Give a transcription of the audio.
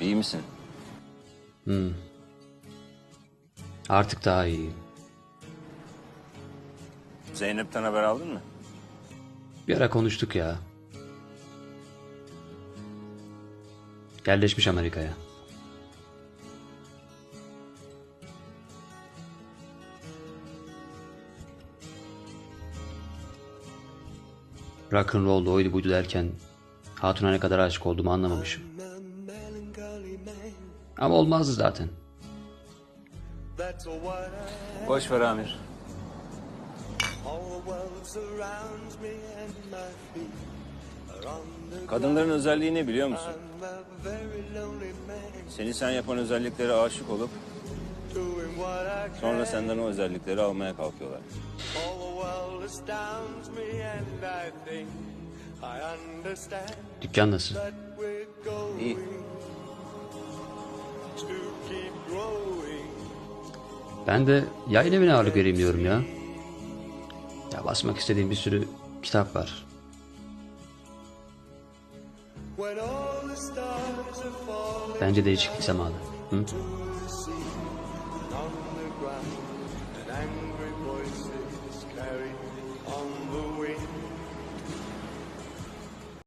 İyi misin? Artık daha iyi. Zeynep'ten haber aldın mı? Bir ara konuştuk ya. Yerleşmiş Amerika'ya. Rock and roll oydu buydu derken Hatun'a ne kadar aşık olduğumu anlamamışım. Ama olmazdı zaten. Boş ver Amir. Kadınların özelliği ne biliyor musun? Seni sen yapan özelliklere aşık olup sonra senden o özellikleri almaya kalkıyorlar. Dükkan nasıl? İyi. Ben de yayın evine ağırlık vereyim ya. Ya basmak istediğim bir sürü kitap var. Bence değişiklik zamanı. Hı?